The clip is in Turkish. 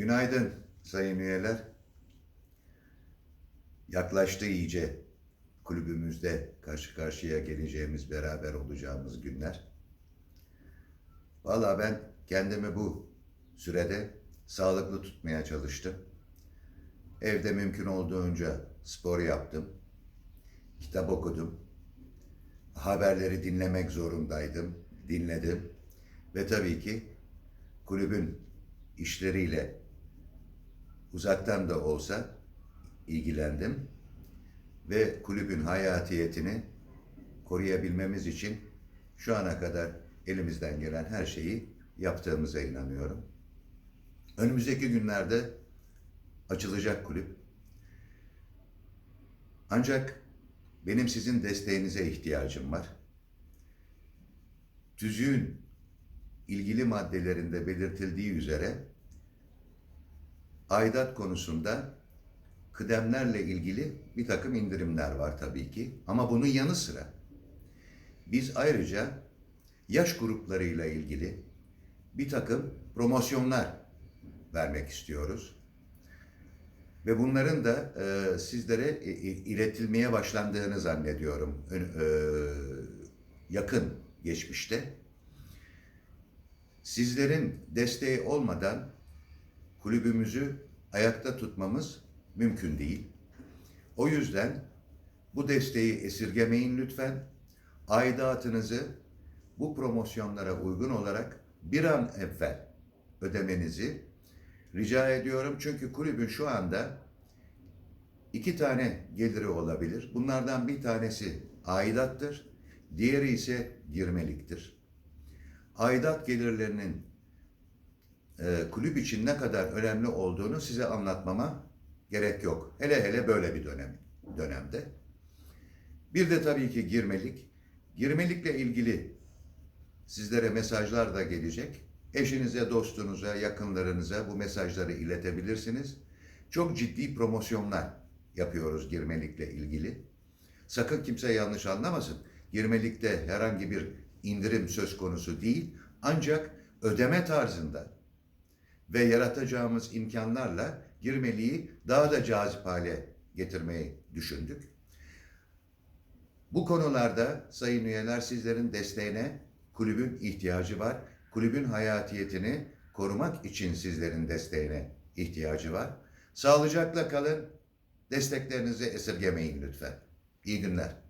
Günaydın sayın üyeler. Yaklaştı iyice kulübümüzde karşı karşıya geleceğimiz, beraber olacağımız günler. Valla ben kendimi bu sürede sağlıklı tutmaya çalıştım. Evde mümkün olduğunca spor yaptım. Kitap okudum. Haberleri dinlemek zorundaydım. Dinledim. Ve tabii ki kulübün işleriyle uzaktan da olsa ilgilendim ve kulübün hayatiyetini koruyabilmemiz için şu ana kadar elimizden gelen her şeyi yaptığımıza inanıyorum. Önümüzdeki günlerde açılacak kulüp. Ancak benim sizin desteğinize ihtiyacım var. Tüzüğün ilgili maddelerinde belirtildiği üzere aidat konusunda kıdemlerle ilgili bir takım indirimler var tabii ki. Ama bunun yanı sıra biz ayrıca yaş gruplarıyla ilgili bir takım promosyonlar vermek istiyoruz. Ve bunların da e, sizlere i- i- iletilmeye başlandığını zannediyorum Ön- e, yakın geçmişte. Sizlerin desteği olmadan kulübümüzü ayakta tutmamız mümkün değil. O yüzden bu desteği esirgemeyin lütfen. Aidatınızı bu promosyonlara uygun olarak bir an evvel ödemenizi rica ediyorum. Çünkü kulübün şu anda iki tane geliri olabilir. Bunlardan bir tanesi aidattır, diğeri ise girmeliktir. Aidat gelirlerinin e, kulüp için ne kadar önemli olduğunu size anlatmama gerek yok. Hele hele böyle bir dönem dönemde. Bir de tabii ki girmelik. Girmelikle ilgili sizlere mesajlar da gelecek. Eşinize, dostunuza, yakınlarınıza bu mesajları iletebilirsiniz. Çok ciddi promosyonlar yapıyoruz girmelikle ilgili. Sakın kimse yanlış anlamasın. Girmelikte herhangi bir indirim söz konusu değil. Ancak ödeme tarzında ve yaratacağımız imkanlarla girmeliği daha da cazip hale getirmeyi düşündük. Bu konularda sayın üyeler sizlerin desteğine kulübün ihtiyacı var. Kulübün hayatiyetini korumak için sizlerin desteğine ihtiyacı var. Sağlıcakla kalın. Desteklerinizi esirgemeyin lütfen. İyi günler.